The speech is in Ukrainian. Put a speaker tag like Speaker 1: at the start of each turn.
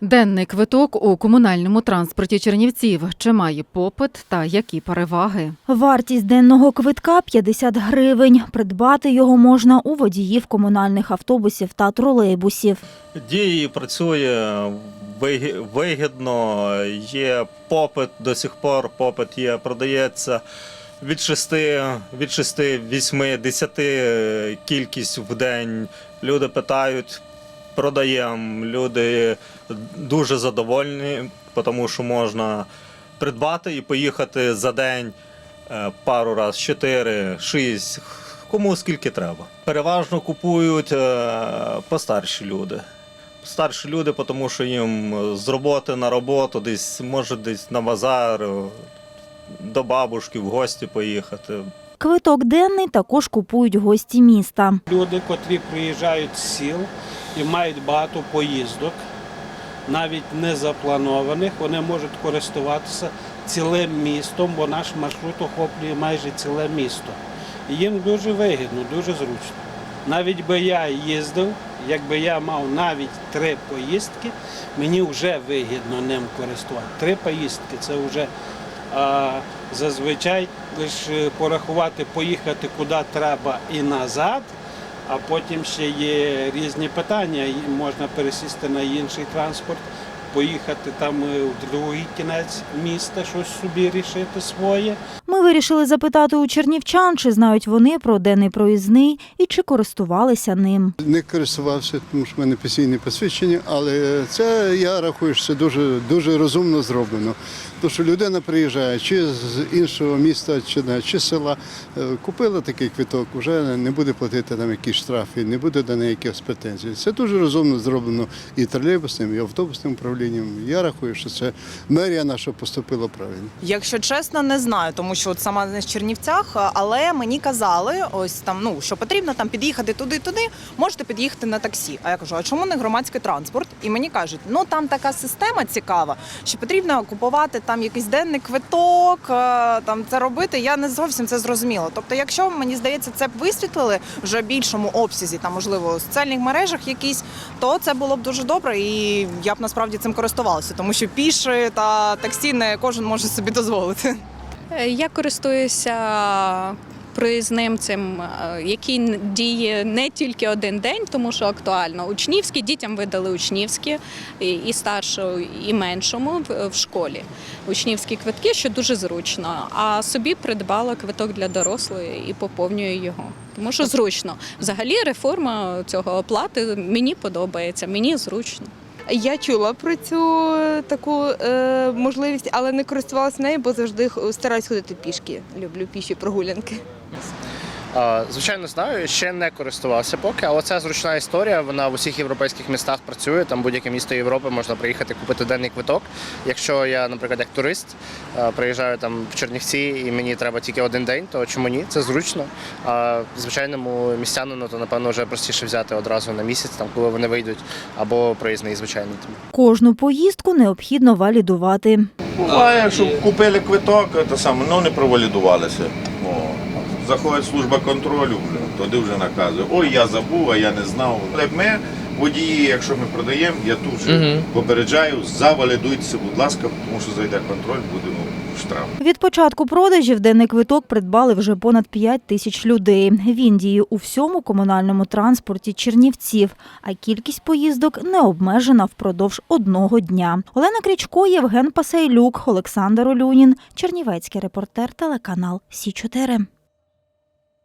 Speaker 1: Денний квиток у комунальному транспорті Чернівців. Чи має попит та які переваги?
Speaker 2: Вартість денного квитка 50 гривень. Придбати його можна у водіїв комунальних автобусів та тролейбусів.
Speaker 3: Дії працює вигідно, є попит до сих пор, попит є, продається від 6, від 6, 8, 10 кількість в день. Люди питають, продаємо. Люди дуже задовольні, тому що можна придбати і поїхати за день е, пару раз, 4, 6, кому скільки треба. Переважно купують е, постарші люди. Старші люди, тому що їм з роботи на роботу, десь може десь на базар, е, до бабушки в гості поїхати.
Speaker 2: Квиток денний також купують гості міста.
Speaker 4: Люди, котрі приїжджають з сіл і мають багато поїздок, навіть не запланованих, вони можуть користуватися цілим містом, бо наш маршрут охоплює майже ціле місто. І їм дуже вигідно, дуже зручно. Навіть би я їздив, якби я мав навіть три поїздки, мені вже вигідно ним користувати. Три поїздки це вже а, зазвичай лише порахувати, поїхати куди треба і назад. А потім ще є різні питання. Можна пересісти на інший транспорт, поїхати там у в другий кінець міста, щось собі рішити своє.
Speaker 2: Ми вирішили запитати у чернівчан, чи знають вони про денний проїзний і чи користувалися ним.
Speaker 5: Не користувався, тому що в мене постійне посвідчення, але це я рахую, що це дуже, дуже розумно зроблено. Тому що людина приїжджає чи з іншого міста, чи, не, чи з села, е, купила такий квиток, вже не буде платити там якісь штрафи, не буде до неї якихось претензій. Це дуже розумно зроблено і тролейбусним, і автобусним управлінням. Я рахую, що це мерія наша поступила правильно.
Speaker 6: Якщо чесно, не знаю, тому що от сама не з Чернівцях, але мені казали, ось там, ну що потрібно там під'їхати туди-туди, можете під'їхати на таксі. А я кажу, а чому не громадський транспорт? І мені кажуть, ну там така система цікава, що потрібно купувати там якийсь денний квиток, е, там це робити. Я не зовсім це зрозуміла. Тобто, якщо мені здається, це б висвітлили вже більшому обсязі, там можливо в соціальних мережах якісь, то це було б дуже добре, і я б насправді цим користувалася, тому що піші та таксі не кожен може собі дозволити.
Speaker 7: Е, Я користуюся проїзним цим, е, який діє не тільки один день, тому що актуально. Учнівські дітям видали учнівські і, старшому, і меншому в школі. Учнівські квитки, що дуже зручно. А собі придбала квиток для дорослої і поповнюю його. Тому що зручно. Взагалі реформа цього оплати мені подобається, мені зручно.
Speaker 8: Я чула про цю е, таку е, можливість, але не користувалася нею, бо завжди стараюсь ходити пішки. Люблю піші прогулянки.
Speaker 9: Звичайно, знаю, ще не користувався поки, але це зручна історія. Вона в усіх європейських містах працює. Там будь-яке місто Європи можна приїхати купити денний квиток. Якщо я, наприклад, як турист приїжджаю там в Чернівці і мені треба тільки один день, то чому ні? Це зручно. А звичайному містянину, то напевно вже простіше взяти одразу на місяць, там коли вони вийдуть, або проїзний, звичайно.
Speaker 2: Кожну поїздку необхідно валідувати.
Speaker 10: Буває, що купили квиток, те саме, ну не провалідувалися. Заходить служба контролю, туди вже наказує. Ой, я забув, а я не знав. Але ми, водії, якщо ми продаємо, я тут же попереджаю, завалідуйтеся, будь ласка, тому що зайде контроль, буде ну, штраф.
Speaker 2: Від початку продажів денний квиток придбали вже понад 5 тисяч людей. Він діє у всьому комунальному транспорті Чернівців, а кількість поїздок не обмежена впродовж одного дня. Олена Крічко, Євген Пасайлюк, Олександр Олюнін, Чернівецький репортер, телеканал Сі 4